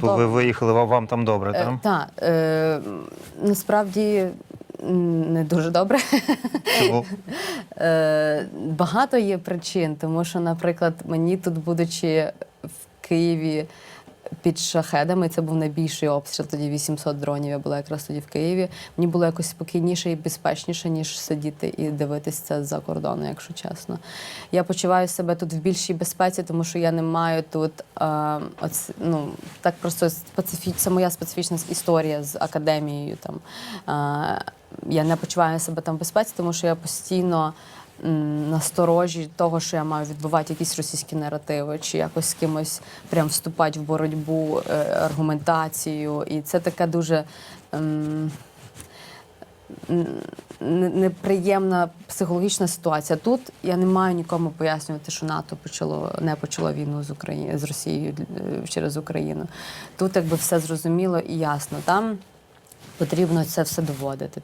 Бо ви виїхали, вам- там добре, Е, так? Так, е, насправді не дуже добре. Чому? Е, багато є причин, тому що, наприклад, мені тут, будучи в Києві під шахедами, це був найбільший обстріл, тоді 800 дронів. Я була якраз тоді в Києві. Мені було якось спокійніше і безпечніше, ніж сидіти і дивитися це за кордону, якщо чесно. Я почуваю себе тут в більшій безпеці, тому що я не маю тут е, оц, ну, так просто специфі... це моя специфічна історія з академією. Там. Е, я не почуваю себе там в безпеці, тому що я постійно насторожі того, що я маю відбувати якісь російські наративи, чи якось з кимось прям вступати в боротьбу е, аргументацію. І це таке дуже. ем, Неприємна психологічна ситуація. Тут я не маю нікому пояснювати, що НАТО почало не почало війну з Україною з Росією е, через Україну. Тут якби все зрозуміло і ясно. Там потрібно це все доводити.